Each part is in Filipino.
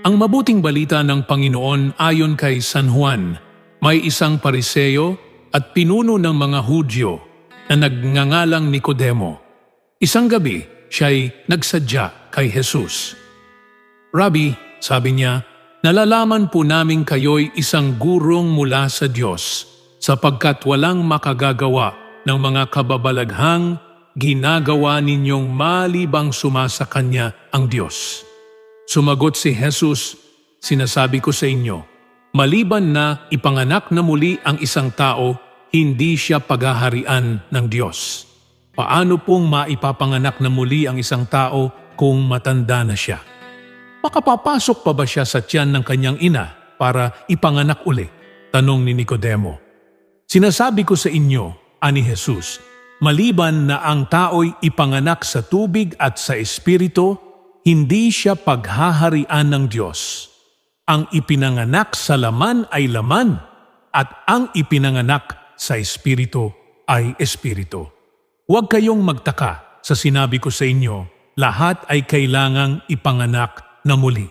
Ang mabuting balita ng Panginoon ayon kay San Juan, may isang pariseo at pinuno ng mga Hudyo na nagngangalang Nicodemo. Isang gabi, siya'y nagsadya kay Jesus. Rabbi, sabi niya, nalalaman po namin kayo'y isang gurong mula sa Diyos sapagkat walang makagagawa ng mga kababalaghang ginagawa ninyong malibang sumasa Kanya ang Diyos. Sumagot si Jesus, sinasabi ko sa inyo, maliban na ipanganak na muli ang isang tao, hindi siya paghaharian ng Diyos. Paano pong maipapanganak na muli ang isang tao kung matanda na siya? Makapapasok pa ba siya sa tiyan ng kanyang ina para ipanganak uli? Tanong ni Nicodemo. Sinasabi ko sa inyo, ani Jesus, maliban na ang tao'y ipanganak sa tubig at sa espiritu, hindi siya paghaharian ng Diyos. Ang ipinanganak sa laman ay laman, at ang ipinanganak sa espiritu ay espiritu. Huwag kayong magtaka sa sinabi ko sa inyo, lahat ay kailangang ipanganak na muli.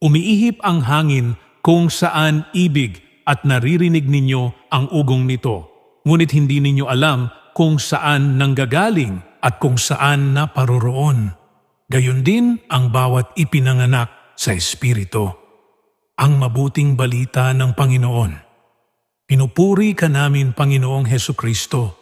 Umiihip ang hangin kung saan ibig at naririnig ninyo ang ugong nito, ngunit hindi ninyo alam kung saan nanggagaling at kung saan naparoroon. Gayon din ang bawat ipinanganak sa Espiritu. Ang mabuting balita ng Panginoon. Pinupuri ka namin, Panginoong Heso Kristo,